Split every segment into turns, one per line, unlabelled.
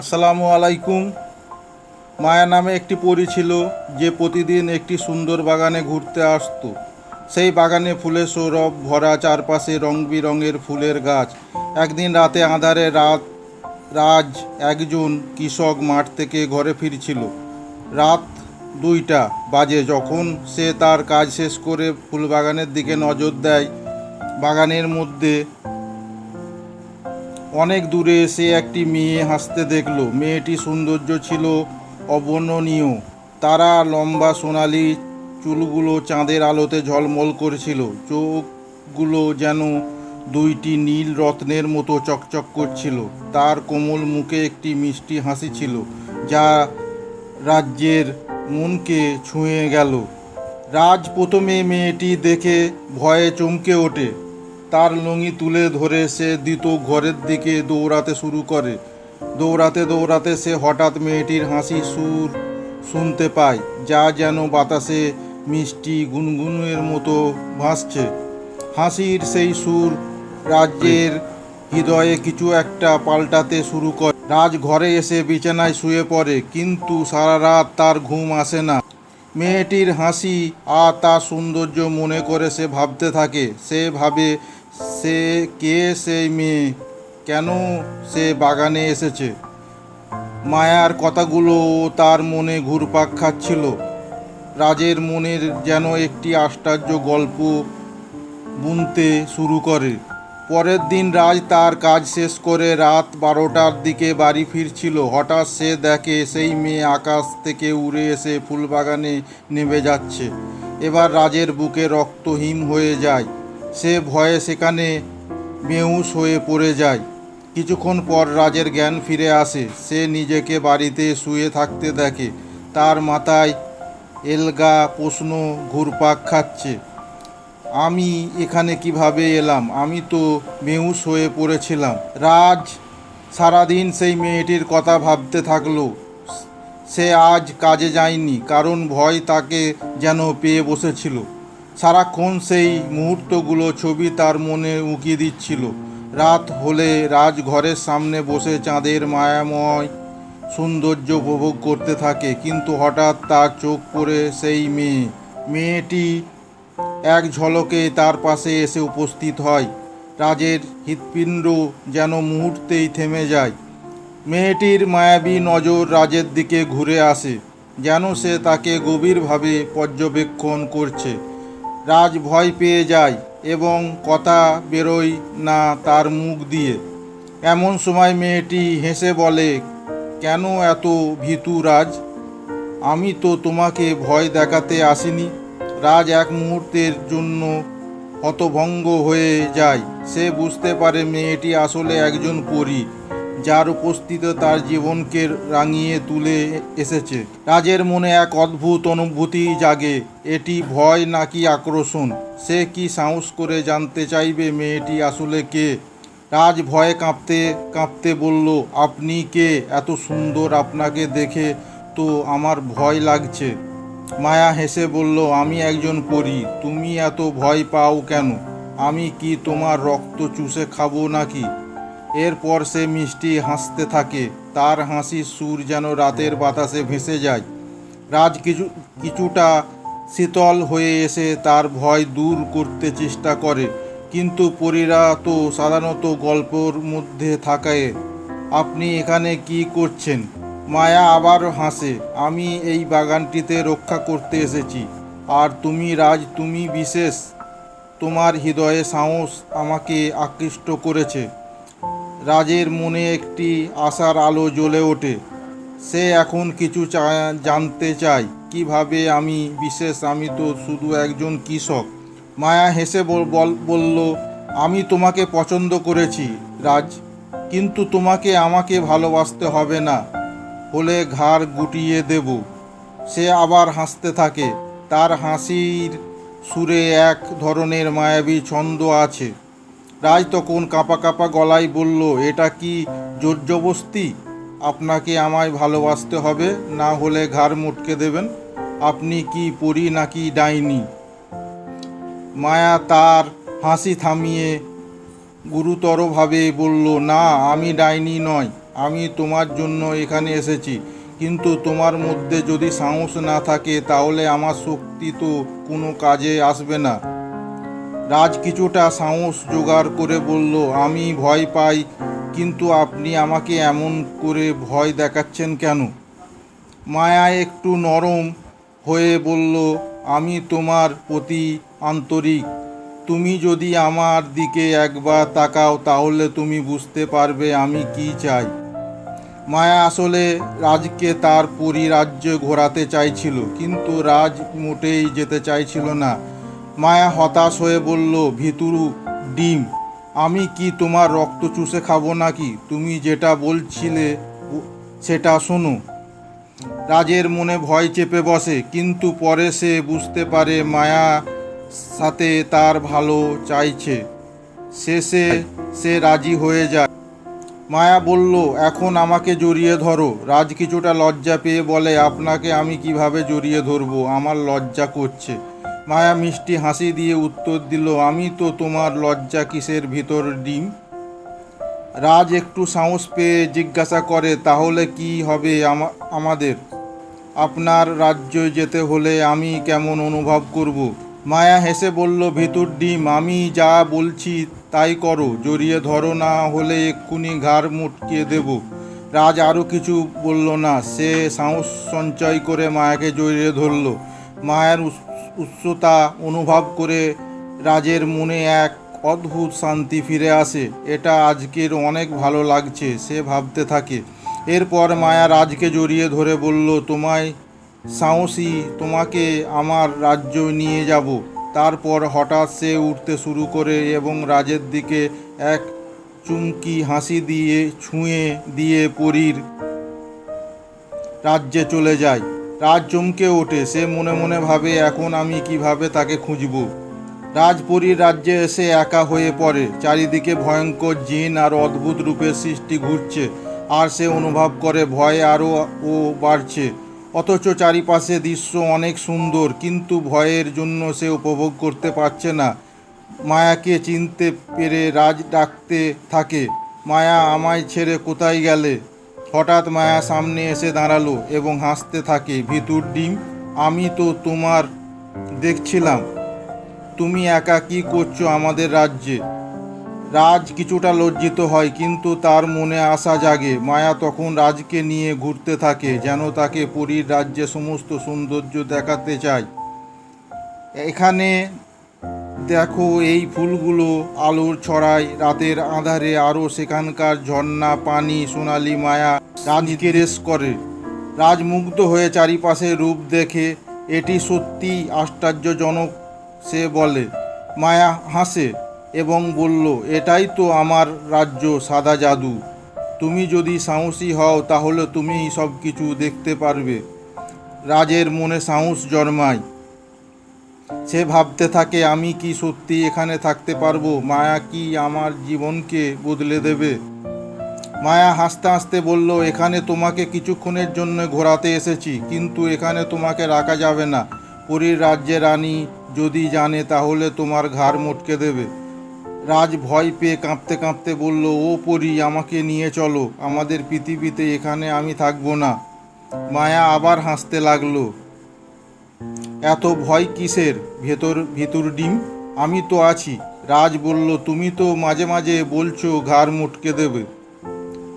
আসসালামু আলাইকুম। মায়া নামে একটি পরী ছিল যে প্রতিদিন একটি সুন্দর বাগানে ঘুরতে আসতো। সেই বাগানে ফুলের সৌরভ, ভরা চারপাশে রং বেরঙের ফুলের গাছ। একদিন রাতে আঁধারে রাত, রাজ একজন কৃষক মাঠ থেকে ঘরে ফিরছিল। রাত দুইটা বাজে যখন সে তার কাজ শেষ করে ফুল বাগানের দিকে নজর দেয়। বাগানের মধ্যে অনেক দূরে সে একটি মেয়ে হাসতে দেখল। মেয়েটি সৌন্দর্য ছিল অবর্ণনীয়। তারা লম্বা সোনালি চুলগুলো চাঁদের আলোতে ঝলমল করেছিল। চোখগুলো যেন দুইটি নীল রত্নের মতো চকচক করছিল। তার কোমল মুখে একটি মিষ্টি হাসি ছিল, যা রাজ্যের মনকে ছুঁয়ে গেল। রাজ প্রথমে মেয়েটি দেখে ভয়ে চমকে ওঠে। তার লুঙ্গি তুলে ধরে সে দ্রুত ঘরের দিকে দৌড়াতে শুরু করে। দৌড়াতে দৌড়াতে সে হঠাৎ মেয়েটির হাসি সুর শুনতে পায়, যা যেন বাতাসে মিষ্টি গুনগুনের মতো ভাসছে। হাসির সেই সুর রাজ্যের হৃদয়ে কিছু একটা পাল্টাতে শুরু করে। রাজ ঘরে এসে বিছানায় শুয়ে পড়ে, কিন্তু সারা রাত তার ঘুম আসে না। মেয়েটির হাসি আর তার সৌন্দর্য মনে করে সে ভাবতে থাকে। সে ভাবে সে কে সেই মেয়ে? কেন সে বাগানে এসেছে? মায়ার কথাগুলো তার মনে ঘুরপাক খাচ্ছিল। রাজের মনের যেন একটি আশ্চর্য গল্প বুনতে শুরু করে। পরের দিন রাজ তার কাজ শেষ করে রাত বারোটার দিকে বাড়ি ফিরছিল। হঠাৎ সে দেখে সেই মেয়ে আকাশ থেকে উড়ে এসে ফুলবাগানে নেমে যাচ্ছে। এবার রাজের বুকে রক্তহীন হয়ে যায়। সে ভয়ে সেখানে বেহুশ হয়ে পড়ে যায়। কিছুক্ষণ পর রাজের জ্ঞান ফিরে আসে। সে নিজেকে বাড়িতে শুয়ে থাকতে দেখে। তার মাথায় এলগা প্রশ্ন ঘুরপাক খাচ্ছে। আমি এখানে কীভাবে এলাম? আমি তো বেহুশ হয়ে পড়েছিলাম। রাজ সারাদিন সেই মেয়েটির কথা ভাবতে থাকল। সে আজ কাজে যায়নি, কারণ ভয় তাকে যেন পেয়ে বসেছিল। সারাক্ষণ সেই মুহূর্তগুলো ছবি তার মনে উঁকি দিচ্ছিল। রাত হলে রাজ ঘরের সামনে বসে চাঁদের মায়াময় সৌন্দর্য উপভোগ করতে থাকে, কিন্তু হঠাৎ তার চোখ পড়ে সেই মেয়ে। মেয়েটি এক ঝলকে তার পাশে এসে উপস্থিত হয়। রাজের হৃৎপিণ্ড যেন মুহূর্তেই থেমে যায়। মেয়েটির মায়াবী নজর রাজের দিকে ঘুরে আসে, যেন সে তাকে গভীরভাবে পর্যবেক্ষণ করছে। রাজ ভয় পেয়ে যায় এবং কথা বেরোয় না তার মুখ দিয়ে। এমন সময় মেয়েটি হেসে বলে, কেন এত ভীতু রাজ? আমি তো তোমাকে ভয় দেখাতে আসিনি। রাজ এক মুহূর্তের জন্য হতভঙ্গ হয়ে যায়। সে বুঝতে পারে মেয়েটি আসলে একজন পরী। যার উপস্থিতি তার জীবনকে রাঙিয়ে তুলে এসেছে। রাজের মনে এক অদ্ভুত অনুভূতি জাগে। এটি ভয় নাকি আকর্ষণ সে কি সাহস করে জানতে চাইবে মেয়েটি আসলে কে? রাজ ভয়ে কাঁপতে কাঁপতে বলল, আপনি কে? এত সুন্দর আপনাকে দেখে তো আমার ভয় লাগছে। মায়া হেসে বলল, আমি একজন পরী, তুমি এত ভয় পাও কেন? আমি কি তোমার রক্ত চুষে খাব নাকি? এরপর সে মিষ্টি হাসতে থাকে। তার হাসির সুর যেন রাতের বাতাসে ভেসে যায়। রাজ কিছু, কিছুটা শীতল হয়ে এসে তার ভয় দূর করতে চেষ্টা করে। কিন্তু পরীরা তো সাধারণত গল্পর মধ্যে থাকে। আপনি এখানে কি করছেন? মায়া আবার হাসে, আমি এই বাগানটিতে রক্ষা করতে এসেছি। আর তুমি রাজ, তুমি বিশেষ। তোমার হৃদয়ে সাহস আমাকে আকৃষ্ট করেছে। রাজের মনে একটি আশার আলো জ্বলে ওঠে। সে এখন কিছু জানতে চায়, কীভাবে আমি বিশেষ, আমি তো শুধু একজন কৃষক। মায়া হেসে বল- বল- বলল, আমি তোমাকে পছন্দ করেছি, রাজ, কিন্তু তোমাকে আমাকে ভালোবাসতে হবে না। হলে ঘাড় গুটিয়ে দেব। সে আবার হাসতে থাকে। তার হাসির সুরে এক ধরনের মায়াবী ছন্দ আছে। রাজ তখন কাঁপা কাঁপা গলায় বলল, এটা কি জোরজবস্তি? আপনাকে আমায় ভালোবাসতে হবে, না হলে ঘাড় মুটকে দেবেন। আপনি কি পরি নাকি ডাইনি? মায়া তার হাসি থামিয়ে গুরুতরভাবে বলল, না, আমি ডাইনি নয়, আমি তোমার জন্য এখানে এসেছি। কিন্তু তোমার মধ্যে যদি সাহস না থাকে, তাহলে আমার শক্তি তো কোনো কাজে আসবে না। রাজ কিছুটা সাহস জোগাড় করে বলল, আমি ভয় পাই, কিন্তু আপনি আমাকে এমন করে ভয় দেখাচ্ছেন কেন? মায়া একটু নরম হয়ে বলল, আমি তোমার প্রতি আন্তরিক। তুমি যদি আমার দিকে একবার তাকাও, তাহলে তুমি বুঝতে পারবে আমি কি চাই। মায়া আসলে রাজকে তার পরিরাজ্যে ঘোরাতে চাইছিল, কিন্তু রাজ মোটেই যেতে চাইছিল না। মায়া হতাশ হয়ে বলল, ভিতুরু, ডিম, আমি কি তোমার রক্ত চুষে খাব নাকি? তুমি যেটা বলছিলে সেটা শোনো। রাজের মনে ভয় চেপে বসে, কিন্তু পরে সে বুঝতে পারে মায়া সাথে তার ভালো চাইছে। শেষে সে রাজি হয়ে যায়। মায়া বলল, এখন আমাকে জড়িয়ে ধরো। রাজ কিছুটা লজ্জা পেয়ে বলে, আপনাকে আমি কীভাবে জড়িয়ে ধরবো? আমার লজ্জা করছে। মায়া মিষ্টি হাসি দিয়ে উত্তর দিল, আমি তো তোমার লজ্জা কিসের ভিতর ডিম? রাজ একটু সাহস পেয়ে জিজ্ঞাসা করে, তাহলে কি হবে আমাদের? আপনার রাজ্যে যেতে হলে আমি কেমন অনুভব করব? মায়া হেসে বলল, ভিতর ডিম, আমি যা বলছি তাই করো, জড়িয়ে ধরো, না হলে এক্ষুনি ঘাড় মুটকে দেব। রাজ আরও কিছু বলল না, সে সাহস সঞ্চয় করে মায়াকে জড়িয়ে ধরল। মায়ের উৎসতা অনুভব করে রাজের মনে এক অদ্ভুত শান্তি ফিরে আসে। এটা আজকের অনেক ভালো লাগছে, সে ভাবতে থাকে। এরপর মায়া রাজকে জড়িয়ে ধরে বলল, তোমায় সাহসী, তোমাকে আমার রাজ্য নিয়ে যাব। তারপর হঠাৎ সে উঠতে শুরু করে এবং রাজের দিকে এক চুমকি হাসি দিয়ে, ছুঁয়ে দিয়ে পরীর রাজ্যে চলে যায়। রাজ চমকে ওঠে। সে মনে মনে ভাবে, এখন আমি কীভাবে তাকে খুঁজব? রাজপুরীর রাজ্যে এসে একা হয়ে পড়ে। চারিদিকে ভয়ঙ্কর জিন আর অদ্ভুত রূপের সৃষ্টি ঘুরছে আর সে অনুভব করে, ভয় আরও ও বাড়ছে। অথচ চারিপাশে দৃশ্য অনেক সুন্দর, কিন্তু ভয়ের জন্য সে উপভোগ করতে পারছে না। মায়াকে চিনতে পেরে রাজ ডাকতে থাকে, মায়া, আমায় ছেড়ে কোথায় গেলে? হঠাৎ মায়া সামনে এসে দাঁড়াল এবং হাসতে থাকে, ভিতুর ডিম, আমি তো তোমার দেখছিলাম। তুমি একা কি করছ আমাদের রাজ্যে? রাজ কিছুটা লজ্জিত হয়, কিন্তু তার মনে আশা জাগে। মায়া তখন রাজকে নিয়ে ঘুরতে থাকে, যেন তাকে পুরীর রাজ্যে সমস্ত সৌন্দর্য দেখাতে চায়। এখানে দেখো, এই ফুলগুলো আলোর ছড়ায়, রাতের আধারে আরও সেখানকার ঝর্ণা, পানি, সোনালি মায়া রাজকে রেস করে। রাজ মুগ্ধ হয়ে চারিপাশে রূপ দেখে এটি সত্যি আশ্চর্যজনক, সে বলে, মায়া হাসে এবং বলল, এটাই তো আমার রাজ্য, সাদা জাদু। তুমি যদি সাহসী হও, তাহলে তুমি সব কিছু দেখতে পারবে। রাজের মনে সাহস জন্মায়। সে ভাবতে থাকে, আমি কি সত্যি এখানে থাকতে পারব? মায়া কি আমার জীবনকে বদলে দেবে? মায়া হাসতে হাসতে বলল, এখানে তোমাকে কিছুক্ষণের জন্য ঘোরাতে এসেছি, কিন্তু এখানে তোমাকে রাখা যাবে না। পুরীর রাজ্যে রানী যদি জানে, তাহলে তোমার ঘাড় মটকে দেবে। রাজ ভয় পেয়ে কাঁপতে কাঁপতে বলল, ও পরি, আমাকে নিয়ে চলো, আমাদের পৃথিবীতে এখানে আমি থাকব না। মায়া আবার হাসতে লাগল, এত ভয় কিসের? ভেতর, ভিতর ডিম? আমি তো আছি। রাজ বলল, তুমি তো মাঝে মাঝে বলছো, ঘাড় মুটকে দেবে।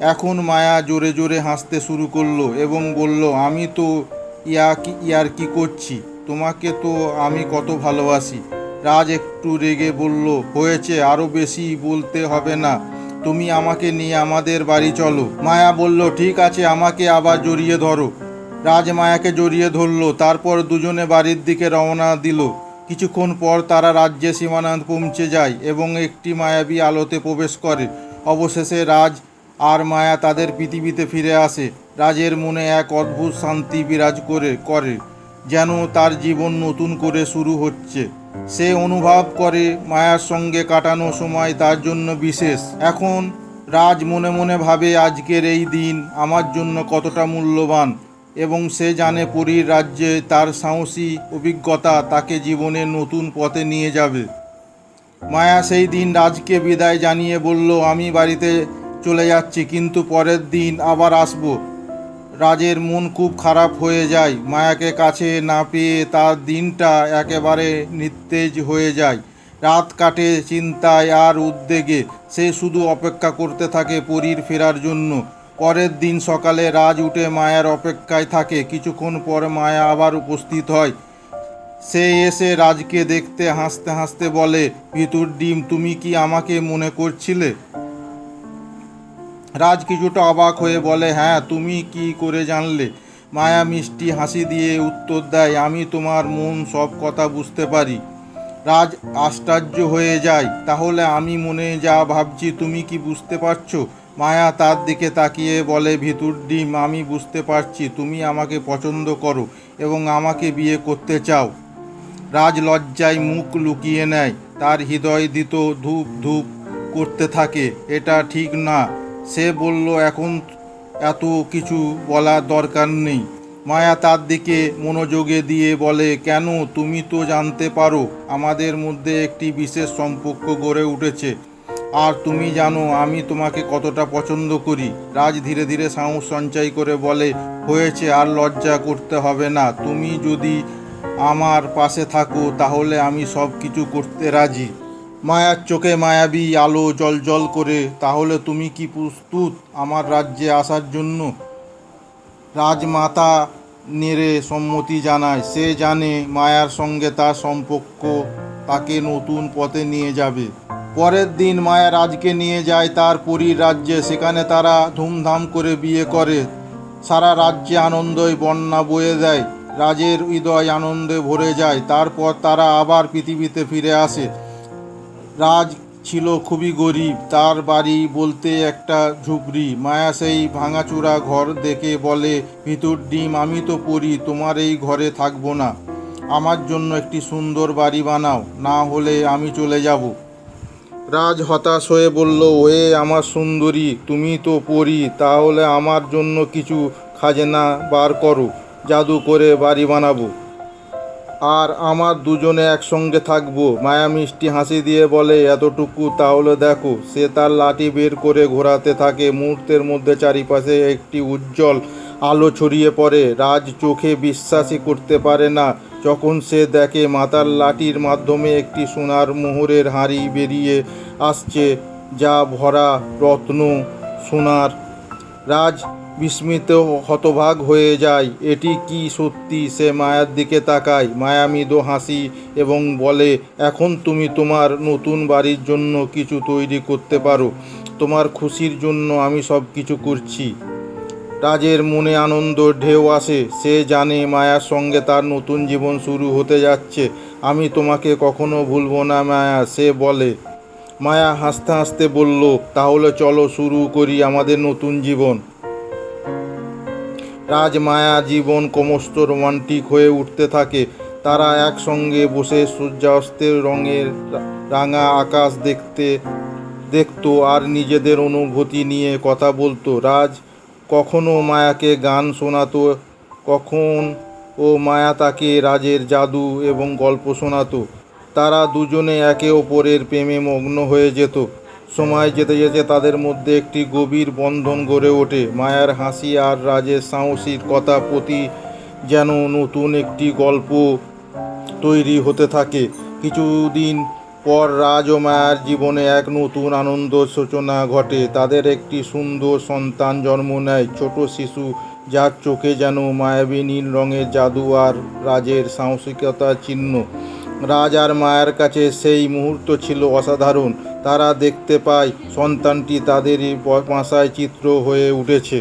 এখন মায়া জোরে জোরে হাসতে শুরু করল এবং বলল, আমি তো ইয়া কি, ইয়ার কি করছি? তোমাকে তো আমি কত ভালোবাসি। রাজ একটু রেগে বলল, হয়েছে আরও বেশি বলতে হবে না। তুমি আমাকে নিয়ে আমাদের বাড়ি চলো। মায়া বলল, ঠিক আছে, আমাকে আবার জড়িয়ে ধরো। রাজ মায়াকে জড়িয়ে ধরলো, তারপর দুজনে বাড়ির দিকে রওনা দিল। কিছুক্ষণ পর তারা রাজ্যে সীমানান্ত পৌঁছে যায় এবং একটি মায়াবী আলোতে প্রবেশ করে। অবশেষে রাজ আর মায়া তাদের পৃথিবীতে ফিরে আসে, রাজের মনে এক অদ্ভুত শান্তি বিরাজ করে করে, যেন তার জীবন নতুন করে শুরু হচ্ছে। সে অনুভব করে মায়ার সঙ্গে কাটানো সময় তার জন্য বিশেষ। এখন রাজ মনে মনে ভাবে, আজকের এই দিন আমার জন্য কতটা মূল্যবান। এবং সে জানে পুরীর রাজ্যে তার সাহসী অভিজ্ঞতা তাকে জীবনের নতুন পথে নিয়ে যাবে। মায়া সেই দিন রাজকে বিদায় জানিয়ে বলল, আমি বাড়িতে চলে যাচ্ছি, কিন্তু পরের দিন আবার আসব। রাজের মন খুব খারাপ হয়ে যায়। মায়াকে কাছে না পেয়ে তার দিনটা একেবারে নিস্তেজ হয়ে যায়। রাত কাটে চিন্তায় আর উদ্বেগে। সে শুধু অপেক্ষা করতে থাকে পরীর ফেরার জন্য। পরের দিন সকালে রাজ উঠে মায়ার অপেক্ষায় থাকে। কিছুক্ষণ পর মায়া আবার উপস্থিত হয়। সে এসে রাজকে দেখতে হাসতে হাসতে বলে ভিতুর ডিম, তুমি কি আমাকে মনে করছিলে? রাজ কিছুটা অবাক হয়ে বলে হ্যাঁ তুমি কি করে জানলে? মায়া মিষ্টি হাসি দিয়ে উত্তর দেয়, আমি তোমার মন সব কথা বুঝতে পারি। রাজ আশ্চর্য হয়ে যায়, তাহলে আমি মনে যা ভাবছি, তুমি কি বুঝতে পারছ? মায়া তার দিকে তাকিয়ে বলে, ভিতুর ডিম, আমি বুঝতে পারছি, তুমি আমাকে পছন্দ করো এবং আমাকে বিয়ে করতে চাও। রাজ লজ্জায় মুখ লুকিয়ে নেয়, তার হৃদয় দিত ধূপ ধূপ করতে থাকে, এটা ঠিক না। সে বলল, এখন এত কিছু বলার দরকার নেই। মায়া তার দিকে মনোযোগে দিয়ে বলে, কেন? তুমি তো জানতে পারো, আমাদের মধ্যে একটি বিশেষ সম্পর্ক গড়ে উঠেছে। আর তুমি জানো, আমি তোমাকে কতটা পছন্দ করি। রাজ ধীরে ধীরে সাহস সঞ্চয় করে বলে, হয়েছে, আর লজ্জা করতে হবে না। তুমি যদি আমার পাশে থাকো, তাহলে আমি সব কিছু করতে রাজি। মায়ার চোখে মায়াবী আলো জল জল করে, তাহলে তুমি কি প্রস্তুত আমার রাজ্যে আসার জন্য? রাজমাতা নেড়ে সম্মতি জানায়, সে জানে মায়ার সঙ্গে তার সম্পর্ক তাকে নতুন পথে নিয়ে যাবে। পরের দিন মায়া রাজকে নিয়ে যায় তার পরীর রাজ্যে, সেখানে তারা ধুমধাম করে বিয়ে করে। সারা রাজ্যে আনন্দই বন্যা বয়ে দেয়, রাজের হৃদয় আনন্দে ভরে যায়, তারপর তারা আবার পৃথিবীতে ফিরে আসে। রাজ ছিল খুবই গরিব, তার বাড়ি বলতে একটা ঝুপড়ি। মায়া সেই ভাঙাচোরা ঘর দেখে বলে, ভিতর ডিম আমি তো পড়ি তোমার এই ঘরে থাকব না। আমার জন্য একটি সুন্দর বাড়ি বানাও, না হলে আমি চলে যাব। রাজ হতাশ হয়ে বলল, ওয়ে আমার সুন্দরী, তুমি তো পড়ি তাহলে আমার জন্য কিছু খাজনা বার করো, জাদু করে বাড়ি বানাবো। আর আমার দুজনে একসঙ্গে থাকব। মায়া মিষ্টি হাসি দিয়ে বলে, এতটুকু তাহলে দেখো, সে তার লাঠি বের করে ঘোরাতে থাকে। মুহূর্তের মধ্যে চারিপাশে একটি উজ্জ্বল আলো ছড়িয়ে পড়ে। রাজ চোখে বিশ্বাসই করতে পারে না। যখন সে দেখে, মাতার লাঠির মাধ্যমে একটি সোনার মোহরের হাঁড়ি বেরিয়ে আসছে, যা ভরা রত্ন সোনার। রাজ বিস্মিত হতভাগ হয়ে যায়। এটি কি সত্যি? সে মায়ার দিকে তাকায়। মায়া হাসি এবং বলে, এখন তুমি তোমার নতুন বাড়ির জন্য কিছু তৈরি করতে পারো। তোমার খুশির জন্য আমি সব কিছু করছি। রাজের মনে আনন্দ, ঢেউ আসে। সে জানে মায়ার সঙ্গে তার নতুন জীবন শুরু হতে যাচ্ছে। আমি তোমাকে কখনো ভুলবো না, মায়া। সে বলে। মায়া হাসতে হাসতে বলল, তাহলে চলো শুরু করি আমাদের নতুন জীবন। রাজমায়া জীবন ক্রমশ রোমান্টিক হয়ে উঠতে থাকে। তারা একসঙ্গে বসে সূর্যাস্তের রঙের রাঙা আকাশ দেখতে দেখতো আর নিজেদের অনুভূতি নিয়ে কথা বলতো। রাজ কখনো মায়াকে গান শোনাতো, কখন ও মায়া তাকে রাজের জাদু এবং গল্প শোনাতো। তারা দুজনে একে অপরের প্রেমে মগ্ন হয়ে যেত। সময় যেতে যেতে তাদের মধ্যে একটি গভীর বন্ধন গড়ে ওঠে। মায়ার হাসি আর রাজের সাহসীর কথা প্রতি যেন নতুন একটি গল্প তৈরি হতে থাকে। কিছুদিন পর রাজ ও মায়ার জীবনে এক নতুন আনন্দ সূচনা ঘটে। তাদের একটি সুন্দর সন্তান জন্ম নেয়। ছোট শিশু যার চোখে যেন মায়াবী নীল রঙের জাদু আর রাজের সাহসিকতার চিহ্ন রাজ আর মায়ের কাছে সেই মুহূর্ত ছিল অসাধারণ। তারা দেখতে পায় সন্তানটি তাদেরই বাসায় চিত্র হয়ে উঠেছে।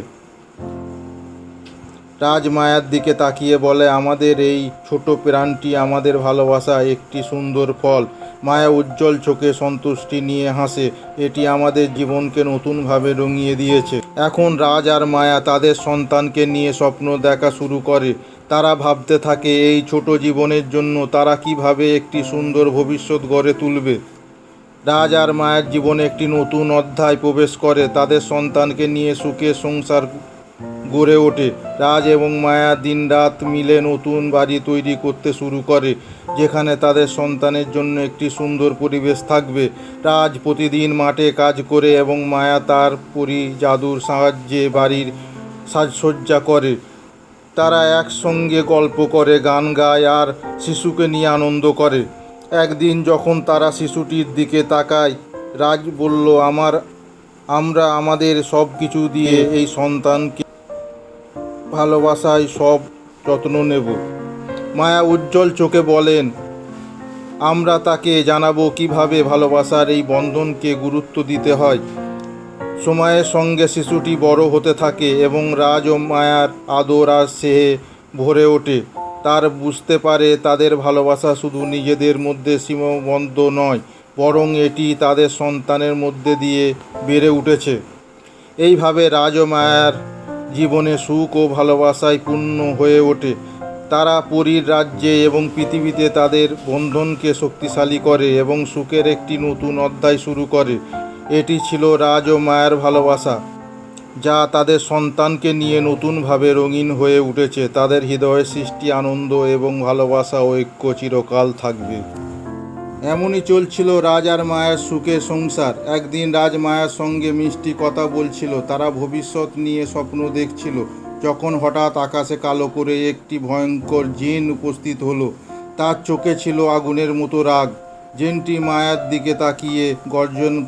রাজ মায়ার দিকে তাকিয়ে বলে, আমাদের এই ছোট প্রাণটি আমাদের ভালোবাসা একটি সুন্দর ফল। মায়া উজ্জ্বল চোখে সন্তুষ্টি নিয়ে হাসে। এটি আমাদের জীবনকে নতুনভাবে রঙিয়ে দিয়েছে। এখন রাজ আর মায়া তাদের সন্তানকে নিয়ে স্বপ্ন দেখা শুরু করে। তারা ভাবতে থাকে, এই ছোট জীবনের জন্য তারা কীভাবে একটি সুন্দর ভবিষ্যৎ গড়ে তুলবে? রাজ আর মায়ের জীবনে একটি নতুন অধ্যায় প্রবেশ করে, তাদের সন্তানকে নিয়ে সুখে সংসার গড়ে ওঠে। রাজ এবং মায়া দিনরাত মিলে নতুন বাড়ি তৈরি করতে শুরু করে, যেখানে তাদের সন্তানের জন্য একটি সুন্দর পরিবেশ থাকবে। রাজ প্রতিদিন মাঠে কাজ করে এবং মায়া তার পরি জাদুর সাহায্যে বাড়ির সাজসজ্জা করে। তারা একসঙ্গে গল্প করে, গান গায় আর শিশুকে নিয়ে আনন্দ করে। একদিন যখন তারা শিশুটির দিকে তাকায়, রাজ বলল, আমার, আমরা আমাদের সব কিছু দিয়ে এই সন্তানকে ভালোবাসায় সব যত্ন নেব। মায়া উজ্জ্বল চোখে বলেন, আমরা তাকে জানাব কীভাবে ভালোবাসার এই বন্ধনকে গুরুত্ব দিতে হয়। সময়ের সঙ্গে শিশুটি বড় হতে থাকে এবং রাজ ও মায়ার আদর আর স্নেহে ভরে ওঠে। তার বুঝতে পারে তাদের ভালোবাসা শুধু নিজেদের মধ্যে সীমাবদ্ধ নয়, বরং এটি তাদের সন্তানের মধ্যে দিয়ে বেড়ে উঠেছে। এইভাবে রাজ ও মায়ার জীবনে সুখ ও ভালোবাসায় পূর্ণ হয়ে ওঠে। তারা পরীর রাজ্যে এবং পৃথিবীতে তাদের বন্ধনকে শক্তিশালী করে এবং সুখের একটি নতুন অধ্যায় শুরু করে। এটি ছিল রাজ ও মায়ের ভালোবাসা। যা তাদের সন্তানকে নিয়ে নতুনভাবে রঙিন হয়ে উঠেছে। তাদের হৃদয়ে সৃষ্টি, আনন্দ এবং ভালোবাসা ঐক্য চিরকাল থাকবে। এমনই চলছিল রাজ আর মায়ের সুখের সংসার। একদিন রাজ মায়ের সঙ্গে মিষ্টি কথা বলছিল। তারা ভবিষ্যৎ নিয়ে স্বপ্ন দেখছিল। যখন হঠাৎ আকাশে কালো করে একটি ভয়ঙ্কর জিন উপস্থিত হলো। তার চোখে ছিল আগুনের মতো রাগ। জিনটি মায়ার দিকে তাকিয়ে গর্জন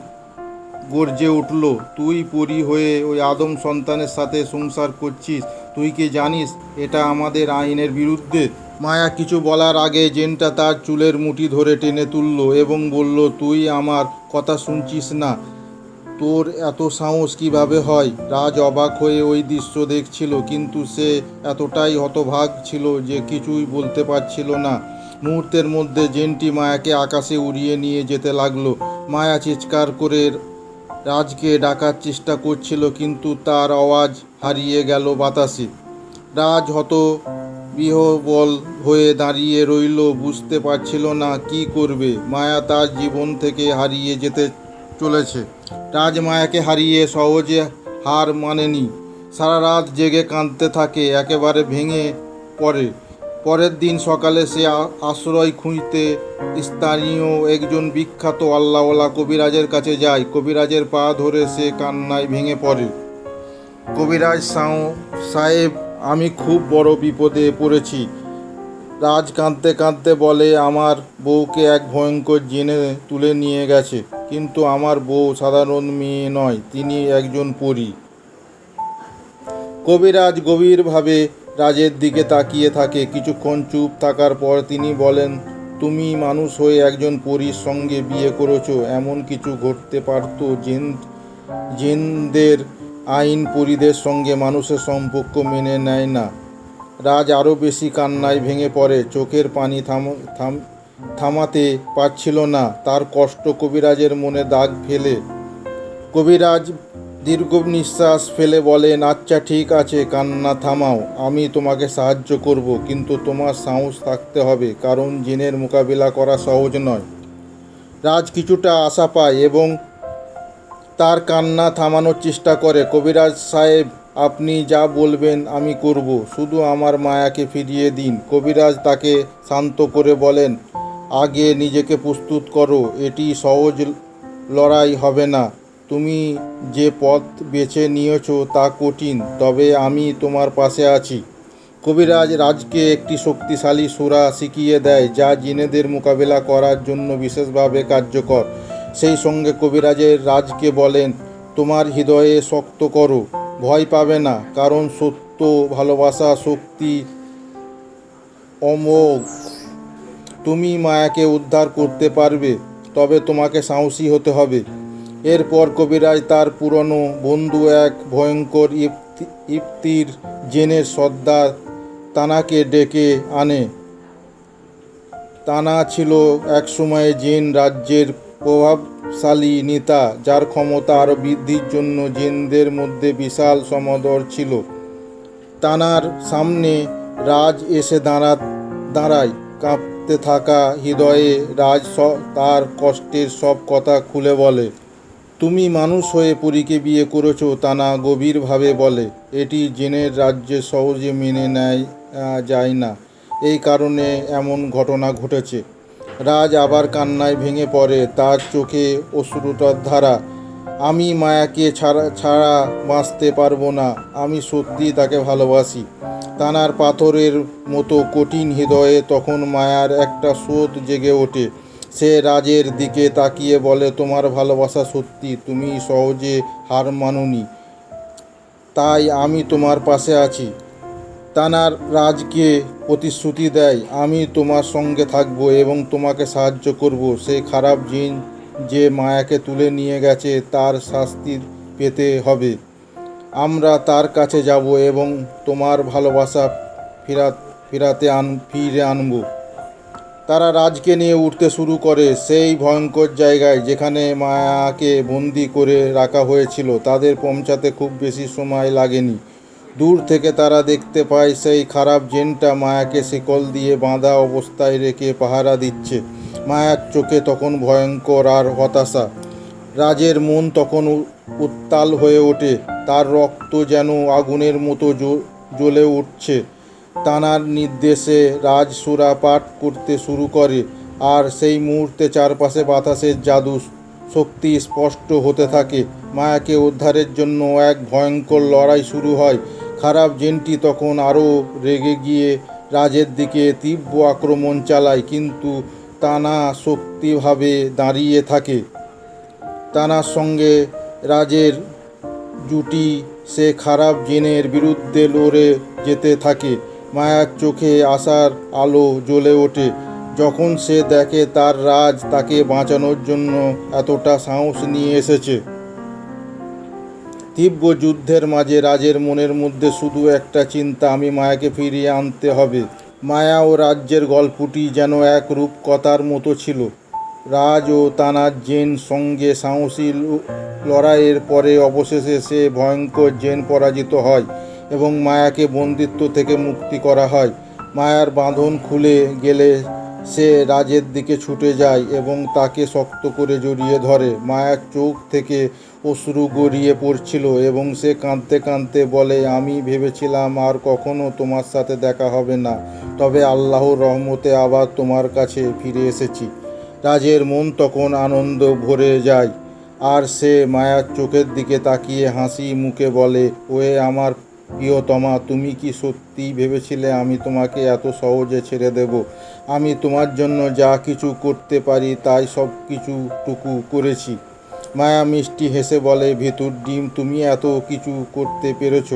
গর্জে উঠল, তুই পরি হয়ে ওই আদম সন্তানের সাথে সংসার করছিস, তুই কি জানিস এটা আমাদের আইনের বিরুদ্ধে? মায়া কিছু বলার আগে জেনটা তার চুলের মুঠি ধরে টেনে তুলল এবং বলল, তুই আমার কথা শুনছিস না। তোর এত সাহস কীভাবে হয়? রাজ অবাক হয়ে ওই দৃশ্য দেখছিল, কিন্তু সে এতটাই হতভাগ ছিল যে কিছুই বলতে পারছিল না। মুহূর্তের মধ্যে জেনটি মায়াকে আকাশে উড়িয়ে নিয়ে যেতে লাগল। মায়া চিৎকার করে রাজকে ডাকার চেষ্টা করছিল, কিন্তু তার আওয়াজ হারিয়ে গেল বাতাসে। রাজ হত বিহবল হয়ে দাঁড়িয়ে রইল, বুঝতে পারছিল না কি করবে। মায়া তার জীবন থেকে হারিয়ে যেতে চলেছে। রাজ মায়াকে হারিয়ে সহজে হার মানেনি। সারা রাত জেগে কাঁদতে থাকে, একেবারে ভেঙে পড়ে। পরের দিন সকালে সে আশ্রয় খুঁজতে স্থানীয় একজন বিখ্যাত আল্লাহওয়ালা কবিরাজের কাছে যায়। কবিরাজের পা ধরে সে কান্নায় ভেঙে পড়ে। কবিরাজ সাও সাহেব, আমি খুব বড় বিপদে পড়েছি। রাজ কাঁদতে কাঁদতে বলে, আমার বউকে এক ভয়ঙ্কর জেনে তুলে নিয়ে গেছে। কিন্তু আমার বউ সাধারণ মেয়ে নয়, তিনি একজন পরী। কবিরাজ গভীরভাবে রাজের দিকে তাকিয়ে থাকে। কিছুক্ষণ চুপ থাকার পর তিনি বলেন, তুমি মানুষ হয়ে একজন পরীর সঙ্গে বিয়ে করেছ। এমন কিছু ঘটতে পারতো জেন জেনদের আইন পরীদের সঙ্গে মানুষের সম্পর্ক মেনে নেয় না। রাজ আরও বেশি কান্নায় ভেঙে পড়ে। চোখের পানি থাম থাম থামাতে পারছিল না। তার কষ্ট কবিরাজের মনে দাগ ফেলে। কবিরাজ দীর্ঘ নিঃশ্বাস ফেলে বলেন আচ্ছা ঠিক আছে, কান্না থামাও, আমি তোমাকে সাহায্য করব, কিন্তু তোমার সাহস থাকতে হবে, কারণ জিনের মোকাবিলা করা সহজ নয়। রাজ কিছুটা আশা পায় এবং তার কান্না থামানোর চেষ্টা করে, কবিরাজ সাহেব, আপনি যা বলবেন আমি করব, শুধু আমার মায়াকে ফিরিয়ে দিন। কবিরাজ তাকে শান্ত করে বলেন, আগে নিজেকে প্রস্তুত করো, এটি সহজ লড়াই হবে না। তুমি যে পথ বেছে নিয়েছ তা কঠিন, তবে আমি তোমার পাশে আছি। কবিরাজ রাজকে একটি শক্তিশালী সুরা শিখিয়ে দেয়, যা জিনেদের মোকাবিলা করার জন্য বিশেষভাবে কার্যকর। সেই সঙ্গে কবিরাজের রাজকে বলেন, তোমার হৃদয়ে শক্ত করো, ভয় পাবে না, কারণ সত্য, ভালোবাসা, শক্তি অমোঘ। তুমি মায়াকে উদ্ধার করতে পারবে, তবে তোমাকে সাহসী হতে হবে। এরপর কবিরাজ তার পুরনো বন্ধু এক ভয়ঙ্কর ইফতি- ইফতির জেনের সর্দার তানাকে ডেকে আনে। তানা ছিল একসময় জিন রাজ্যের প্রভাবশালী নেতা, যার ক্ষমতা আরও বৃদ্ধির জন্য জিনদের মধ্যে বিশাল সমাদর ছিল। তানার সামনে রাজ এসে দাঁড়া, দাঁড়ায়, কাঁপতে থাকা হৃদয়ে রাজ তার কষ্টের সব কথা খুলে বলে। তুমি মানুষ হয়ে পরীকে বিয়ে করেছ তানা গভীরভাবে বলে। এটি জেনের রাজ্যে সহজে মেনে নেয় যায় না। এই কারণে এমন ঘটনা ঘটেছে। রাজ আবার কান্নায় ভেঙে পড়ে। তার চোখে অশ্রুটার ধারা। আমি মায়াকে ছাড়া ছাড়া বাঁচতে পারব না। আমি সত্যি তাকে ভালোবাসি। তানার পাথরের মতো কঠিন হৃদয়ে তখন মায়ার একটা স্রোত জেগে ওঠে। সে রাজের দিকে তাকিয়ে বলে, তোমার ভালোবাসা সত্যি, তুমি সহজে হার মানুনি। তাই আমি তোমার পাশে আছি। তানার রাজকে প্রতিশ্রুতি দেয়, আমি তোমার সঙ্গে থাকব এবং তোমাকে সাহায্য করব। সেই খারাপ জিন যে মায়াকে তুলে নিয়ে গেছে, তার শাস্তি পেতে হবে। আমরা তার কাছে যাব এবং তোমার ভালোবাসা ফিরা ফিরাতে আন, ফিরে আনব। তারা রাজকে নিয়ে উঠতে শুরু করে। সেই ভয়ঙ্কর জায়গায় যেখানে মায়াকে বন্দি করে রাখা হয়েছিল, তাদের পৌঁছাতে খুব বেশি সময় লাগেনি। দূর থেকে তারা দেখতে পায়, সেই খারাপ জেনটা মায়াকে শিকল দিয়ে বাঁধা অবস্থায় রেখে পাহারা দিচ্ছে। মায়ার চোখে তখন ভয়ঙ্কর আর হতাশা। রাজের মন তখন উত্তাল হয়ে ওঠে। তার রক্ত যেন আগুনের মতো জ্ব- জ্বলে উঠছে। তানার নির্দেশে রাজ সুরা পাঠ করতে শুরু করে। আর সেই মুহূর্তে চারপাশে বাতাসের জাদু শক্তি স্পষ্ট হতে থাকে। মায়াকে উদ্ধারের জন্য এক ভয়ঙ্কর লড়াই শুরু হয়। খারাপ জেনটি তখন আরও রেগে গিয়ে রাজের দিকে তীব্র আক্রমণ চালায়, কিন্তু তানা শক্তিভাবে দাঁড়িয়ে থাকে। তানার সঙ্গে রাজের জুটি সে খারাপ জেনের বিরুদ্ধে লড়ে যেতে থাকে। মায়ার চোখে আসার আলো জ্বলে ওঠে। যখন সে দেখে তার রাজ তাকে বাঁচানোর জন্য এতটা সাহস নিয়ে এসেছে। তীব্র যুদ্ধের মাঝে রাজের মনের মধ্যে শুধু একটা চিন্তা, আমি মায়াকে ফিরিয়ে আনতে হবে। মায়া ও রাজ্যের গল্পটি যেন এক রূপকথার মতো ছিল। রাজ ও তানার জেন সঙ্গে সাহসী লড়াইয়ের পরে অবশেষে সে ভয়ঙ্কর জেন পরাজিত হয়। এবং মায়াকে বন্দিত্ব থেকে মুক্তি করা হয়। মায়ার বাঁধন খুলে গেলে সে রাজের দিকে ছুটে যায় এবং তাকে শক্ত করে জড়িয়ে ধরে। মায়ার চোখ থেকে অশ্রু গড়িয়ে পড়ছিল এবং সে কাঁদতে কাঁদতে বলে, আমি ভেবেছিলাম আর কখনো তোমার সাথে দেখা হবে না, তবে আল্লাহর রহমতে আবার তোমার কাছে ফিরে এসেছি রাজের মন তখন আনন্দ ভরে যায়। আর সে মায়ার চোখের দিকে তাকিয়ে হাসি মুখে বলে, ওয়ে আমার প্রিয়তমা, তুমি কি সত্যি ভেবেছিলে আমি তোমাকে এত সহজে ছেড়ে দেব? আমি তোমার জন্য যা কিছু করতে পারি তাই সব কিছু টুকু করেছি। মায়া মিষ্টি হেসে বলে, ভিতুর ডিম তুমি এত কিছু করতে পেরেছ।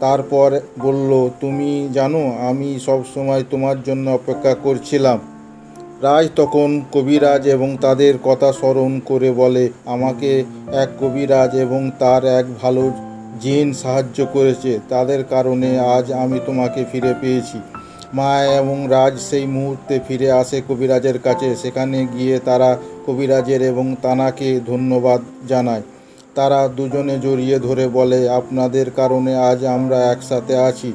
তারপর বলল, তুমি জানো, আমি সব সময় তোমার জন্য অপেক্ষা করছিলাম। রাজ তখন কবিরাজ এবং তাদের কথা স্মরণ করে বলে, আমাকে এক কবিরাজ এবং তার এক ভালো জিন সাহায্য করেছে। তাদের কারণে আজ আমি তোমাকে ফিরে পেয়েছি। মা এবং রাজ সেই মুহূর্তে ফিরে আসে কবিরাজের কাছে। সেখানে গিয়ে তারা কবিরাজের এবং তানাকে ধন্যবাদ জানায়। তারা দুজনে জড়িয়ে ধরে বলে, আপনাদের কারণে আজ আমরা একসাথে আছি।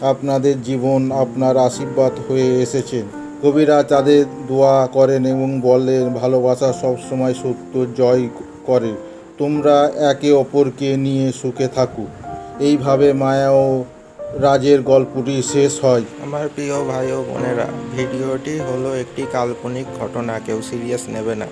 আপনাদের জীবন আপনার আশীর্বাদ হয়ে এসেছে। কবিরা তাদের দোয়া করেন এবং বলেন ভালোবাসা সবসময় সত্য জয় করে। তোমরা একে অপরকে নিয়ে সুখে থাকো। এইভাবে মায়া ও রাজের গল্পটি শেষ হয়।
আমার প্রিয় ভাই ও বোনেরা, ভিডিওটি হলো একটি কাল্পনিক ঘটনা, কেউ সিরিয়াস নেবে না।